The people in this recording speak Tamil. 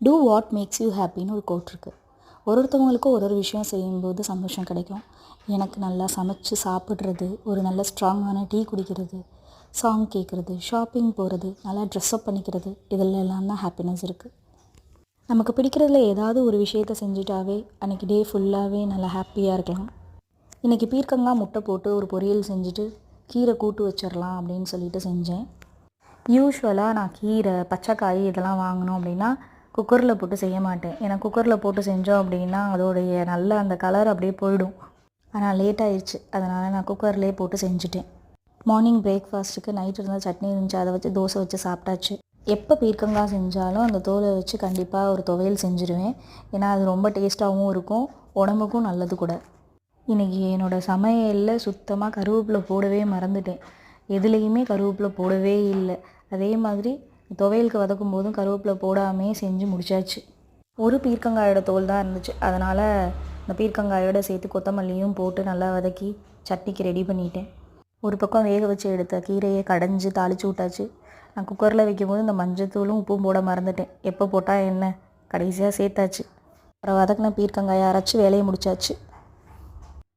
டூ வாட் மேக்ஸ் யூ ஹாப்பின்னு ஒரு கோட் இருக்குது ஒரு ஒருத்தவங்களுக்கும் ஒரு ஒரு விஷயம் செய்யும்போது சந்தோஷம் கிடைக்கும். எனக்கு நல்லா சமைச்சு சாப்பிட்றது ஒரு நல்ல ஸ்ட்ராங்கான டீ குடிக்கிறது சாங் கேட்குறது ஷாப்பிங் போகிறது நல்லா ட்ரெஸ்அப் பண்ணிக்கிறது இதில் எல்லாம் தான் ஹாப்பினஸ் இருக்குது நமக்கு பிடிக்கிறதுல ஏதாவது ஒரு விஷயத்த செஞ்சுட்டாவே அன்றைக்கி டே ஃபுல்லாகவே நல்லா ஹாப்பியாக இருக்கலாம். இன்றைக்கி பீர்க்கங்காய் முட்டை போட்டு ஒரு பொரியல் செஞ்சுட்டு கீரை கூட்டு வச்சிடலாம் அப்படின்னு சொல்லிட்டு செஞ்சேன். யூஸ்வலாக நான் கீரை பச்சைக்காய் இதெல்லாம் வாங்கினோம் அப்படின்னா குக்கரில் போட்டு செய்ய மாட்டேன். ஏன்னா குக்கரில் போட்டு செஞ்சோம் அப்படின்னா அதோடைய நல்ல அந்த கலர் அப்படியே போயிடும். ஆனால் லேட் ஆயிடுச்சு அதனால் நான் குக்கர்லேயே போட்டு செஞ்சுட்டேன். மார்னிங் பிரேக்ஃபாஸ்ட்டுக்கு நைட் இருந்தால் சட்னி இருந்துச்சு அதை வச்சு தோசை வச்சு சாப்பிட்டாச்சு. எப்போ பீர்க்கங்காய் செஞ்சாலும் அந்த தோலை வச்சு கண்டிப்பாக ஒரு துவையல் செஞ்சுருவேன். ஏன்னா அது ரொம்ப டேஸ்ட்டாகவும் இருக்கும் உடம்புக்கும் நல்லது கூட. இன்றைக்கி என்னோடய சமையலில் சுத்தமாக கருவேப்பிலை போடவே மறந்துட்டேன். எதுலேயுமே கருவேப்பிலை போடவே இல்லை. அதே மாதிரி துவையலுக்கு வதக்கும் போதும் கருவேப்பிலை போடாமே செஞ்சு முடிச்சாச்சு. ஒரு பீர்க்கங்காயோட தோல் தான் இருந்துச்சு. அதனால் இந்த பீர்க்கங்காயோட சேர்த்து கொத்தமல்லியும் போட்டு நல்லா வதக்கி சட்னிக்கு ரெடி பண்ணிட்டேன். ஒரு பக்கம் வேக வச்சு எடுத்த கீரையை கடைஞ்சி தாளித்து விட்டாச்சு. நான் குக்கரில் வைக்கும்போது இந்த மஞ்சத்தூளும் உப்பும் போட மறந்துட்டேன். எப்போ போட்டால் என்ன? கடைசியாக சேர்த்தாச்சு. அப்புறம் வதக்கின பீர்க்கங்காயை அரைச்சி வேலையை முடிச்சாச்சு.